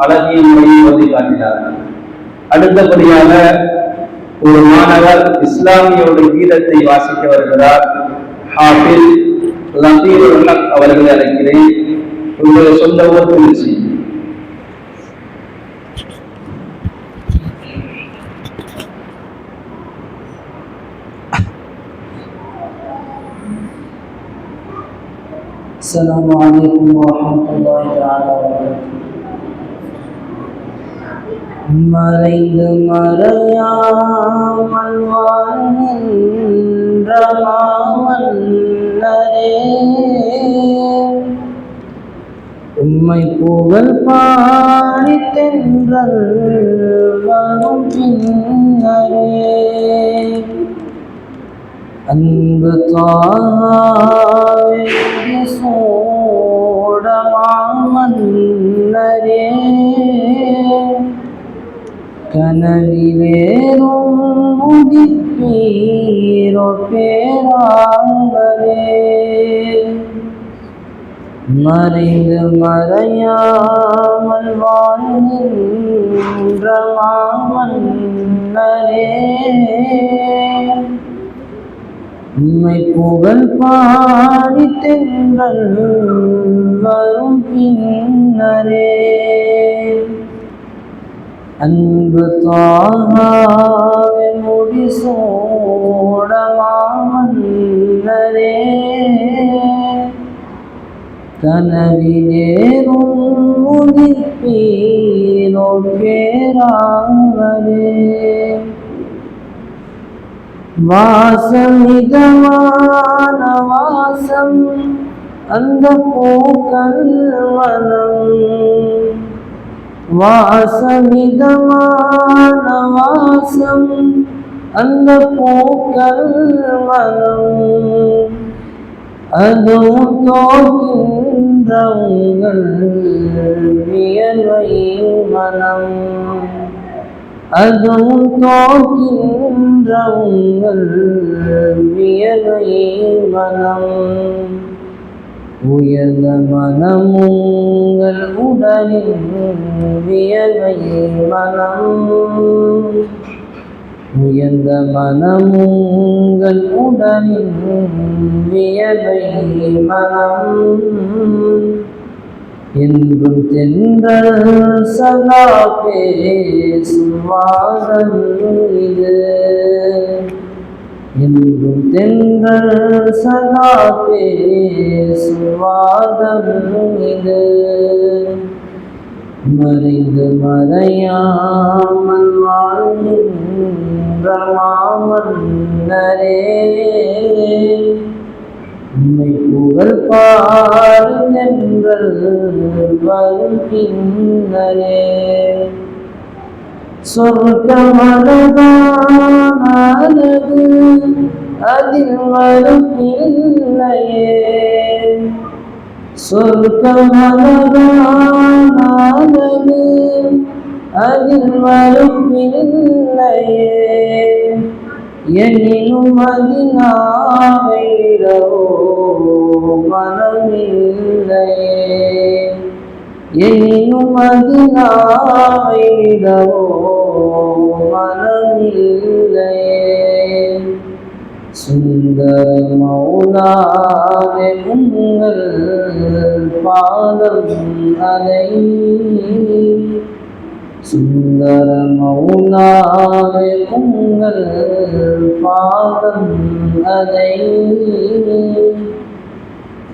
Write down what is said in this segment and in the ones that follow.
அழகிய முறையில் ஓதி காட்டினார் அடுத்தபடியாக ஒரு மாணவர் இஸ்லாமியோட கீதத்தை வாசிக்க வருகிறார் ஹாஃபில் லத்தீர் அவர்களை அழைக்கிறேன் உங்களுடைய சொந்த ஊர் திருச்சி السلام عليكم ورحمة الله تعالى وبركاته மறைந்து மறையாமல் வாழ்கின்ற மாமன்னரே. உம்மை புகழ் பாடி தென்றல் வரும் பின்னரே. அன்பு தாய் சோடமாமன்னரே கனவிலேறும் முதிப்பீரோ பேராங்களே மறைந்து மறையாமல் வாழ்கின்ற மாமன்னரே உம்மை புகழ் பாடி தென்றல் வரும் பின்னரே அன்பு മുൻപ് താങ്ങാവെ മുടിസൂടമാമന്നരേ കനവിലേറും മുതിപ്പീനൊക്കേറാവരേ വാസമിതമാനവാസം അന്ധപൂക്കൽ മനം വാസമിതമാനവാസം അന്ന പൂക്കൾ മനം. അതും തോക്കിൻകൾ മനം. അതും തോക്കിൻകൾ മനം. உயர்ந்த மனம் உங்கள் உடலின் வியர்வை மனம். உயர்ந்த மனம் உங்கள் உடலின் வியர்வை மனம். என்றும் தென்றல் சதா பேசுவாதம் இது. என்றும் தென்றல் சதா பேசுவாதம் இது மறைந்து மறையாமல் வாழ்கின்ற மாமன்னரே. உம்மை புகழ் பாருங்கள் வரும் சொர்க்கமனதானது அதில் மறுப்பில்லையே சொர்க்கமனதானது அதில் மறுப்பில்லையே எனினும் அதினாவிடவோ மனமில்லையே. எனினும் அதினாவிடவோ மனமில்லையே சுந்தர மௌனாவே உங்கள் பாதம் அலை. சுந்தர மௌனாவே உங்கள் பாதம் அதை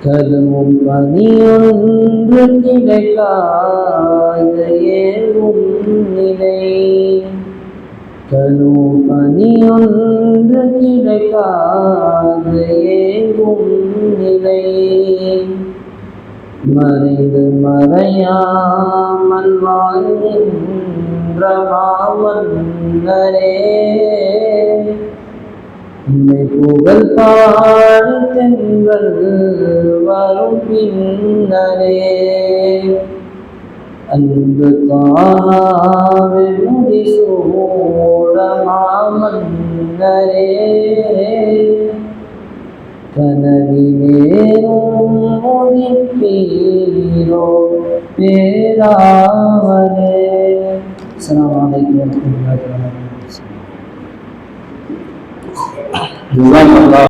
கருவும் பணியொன்று கிடைக்காத ஏறும் நிலை கரு பணியொன்று கிடைக்காத ஏறும் நிலை மறைந்து மறையாமல் வாழ்கின்ற மாமன்னரே உம்மை புகழ் பாடு தெங்கள் வரும் பின்னரே அன்பு தாவி முடிசூட மாமன்னரே. கனவிலேரும் முடிப்பீரோ பேராவரே அஸ்ஸலாமு அலைக்கும்